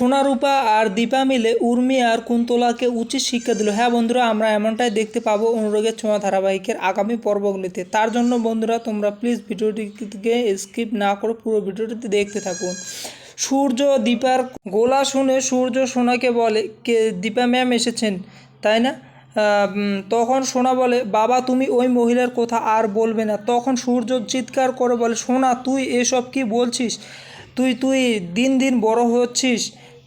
সোনারূপা আর দীপা মিলে উর্মি আর কুন্তলাকে উচিত শিক্ষা দিল। হ্যাঁ বন্ধুরা, আমরা এমনটাই দেখতে পাবো অনুরাগের ছোঁয়া ধারাবাহিকের আগামী পর্বগুলিতে। তার জন্য বন্ধুরা, তোমরা প্লিজ ভিডিওটিকে স্কিপ না করে পুরো ভিডিওটিতে দেখতে থাকুন। সূর্য দীপার গোলা শুনে সূর্য সোনাকে বলে, কে, দীপা ম্যাম এসেছেন? তাই না? তখন সোনা বলে, বাবা, তুমি ওই মহিলার কথা আর বলবে না। তখন সূর্য চিৎকার করে বলে, সোনা, তুই এসব কি বলছিস? তুই তুই দিন দিন বড় হচ্ছিস?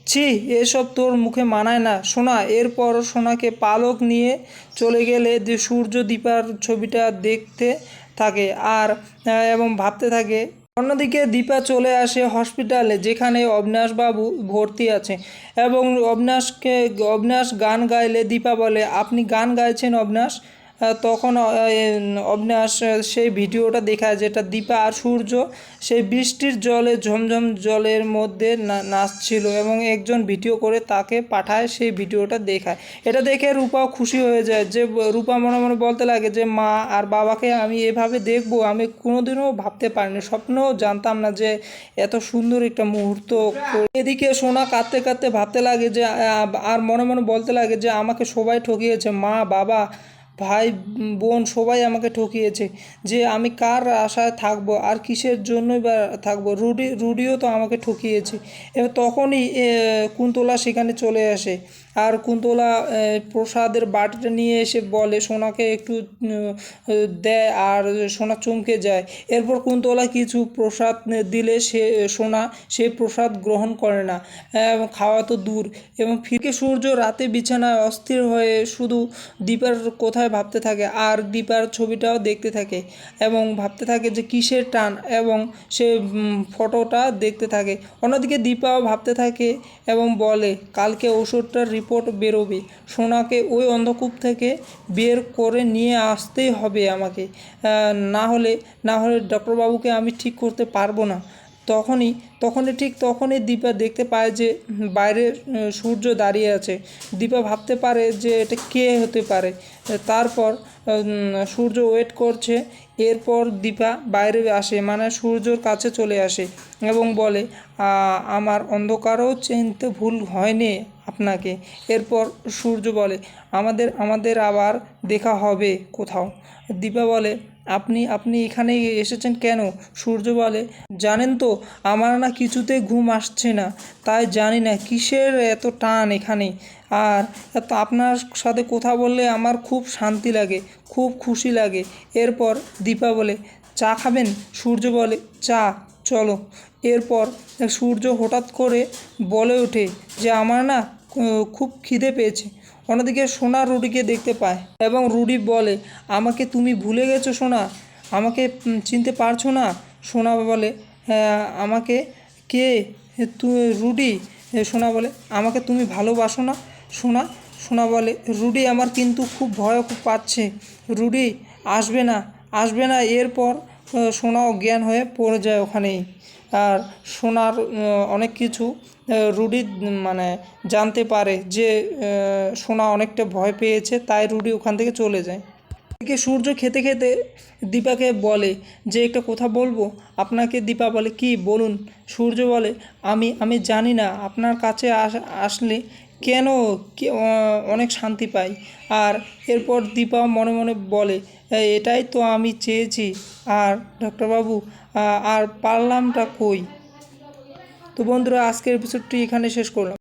ছি, এসব তোর মুখে মানায় না। সোনা এরপর সোনাকে পালক নিয়ে চলে গেলে যে সূর্য দীপার ছবিটা দেখতে থাকে আর এবং ভাবতে থাকে, অন্যদিকে দীপা চলে আসে হসপিটালে যেখানে অবিনাশবাবু ভর্তি আছে। এবং অবিনাশকে অবিনাশ গান গাইলে দীপা বলে, আপনি গান গাইছেন অবিনাশ? তখন অবিনাশ সেই ভিডিওটা দেখায় যেটা দীপা আর সূর্য সেই বৃষ্টির জলে, ঝমঝম জলের মধ্যে নাচছিল এবং একজন ভিডিও করে তাকে পাঠায় সেই ভিডিওটা দেখায়। এটা দেখে রূপাও খুশি হয়ে যায় যে, রূপা মনে মনে বলতে লাগে যে, মা আর বাবাকে আমি এভাবে দেখব, আমি কোনোদিনও ভাবতে পারিনি, স্বপ্নেও জানতাম না যে এত সুন্দর একটা মুহূর্ত এদিকে সোনা কাঁদতে কাঁদতে ভাবতে লাগে যে আর মনে মনে বলতে লাগে যে, আমাকে সবাই ঠকিয়েছে, মা, বাবা ভাই, বোন সবাই আমাকে ঠকিয়েছে যে আমি কার আশায় থাকব, আর কিসের জন্যই বা থাকব। রুডি, রুডিও তো আমাকে ঠকিয়েছে। এবার তখনই কুন্তলা সেখানে চলে আসে। আর কুন্তলা প্রসাদের বাটিটা নিয়ে এসে বলে, সোনাকে একটু দেয় আর সোনা চমকে যায়। এরপর কুন্তলা কিছু প্রসাদ দিলে সে, সোনা সেই প্রসাদ গ্রহণ করে না খাওয়া তো দূর, এবং ফিরকে সূর্য রাতে বিছানায় অস্থির হয়ে শুধু দীপার কোথায় ভাবতে থাকে, আর দীপার ছবিটাও দেখতে থাকে, এবং ভাবতে থাকে যে কিসের টান, এবং সে ফটোটা দেখতে থাকে। অন্যদিকে দীপাও ভাবতে থাকে, এবং বলে, কালকে ওষুধটার রিপোর্ট বেরোবে। সোনাকে ওই অন্ধকূপ থেকে বের করে নিয়ে আসতেই হবে আমাকে। না হলে না হলে ডক্টরবাবুকে আমি ঠিক করতে পারব না। তখনই তখনই ঠিক তখনই দীপা দেখতে পায় যে বাইরে সূর্য দাঁড়িয়ে আছে। দীপা ভাবতে পারে যে এটা কে হতে পারে। তারপর সূর্য ওয়েট করছে। এরপর দীপা বাইরে আসে মানে সূর্যর কাছে চলে আসে এবং বলে আমার অন্ধকারও চিনতে ভুল হয়নি আপনাকে। এরপর সূর্য বলে, আমাদের আমাদের আবার দেখা হবে কোথাও। দীপা বলে আপনি আপনি এখানে এসেছেন কেন? সূর্য বলে, জানেন তো, আমার না কিছুতে ঘুম আসছে না। তাই জানি না, কিসের এত টান এখানে? আর আপনার সাথে কথা বললে আমার খুব শান্তি লাগে, খুব খুশি লাগে। এরপর দীপা বলে, চা খাবেন? সূর্য বলে, চা, চলো। এরপর সূর্য হঠাৎ করে বলে ওঠে যে, আমার না খুব খিদে পেয়েছে। অন্যদিকে সোনা রুডিকে দেখতে পায় এবং রুডি বলে আমাকে তুমি ভুলে গেছো সোনা? আমাকে চিনতে পারছ না? সোনা বলে "হ্যাঁ, আমাকে কে? রুডি? সোনা বলে আমাকে তুমি ভালোবাসো না সোনা? সোনা বলে রুডি আমার কিন্তু খুব ভয় পাচ্ছে। রুডি আসবে না আসবে না। এরপর সোনাও জ্ঞান হয়ে পড়ে যায় ওখানেই। আর সোনার অনেক কিছু রুডি মানে জানতে পারে যে সোনা অনেকটা ভয় পেয়েছে তাই রুডি ওখান থেকে চলে যায়। এদিকে সূর্য খেতে খেতে দীপাকে বলে যে একটা কথা বলব? আপনাকে দীপা বলে কি? বলুন। সূর্য বলে আমি আমি জানি না। আপনার কাছে আস- আসলে কেন অনেক শান্তি পাই? আর এরপর দীপা মনে মনে বলে এটাই তো আমি চেয়েছি। আর ডক্টরবাবু আহ, আর পারলামটা কই? তো বন্ধুরা আজকের এপিসোডটি এখানে শেষ করলাম।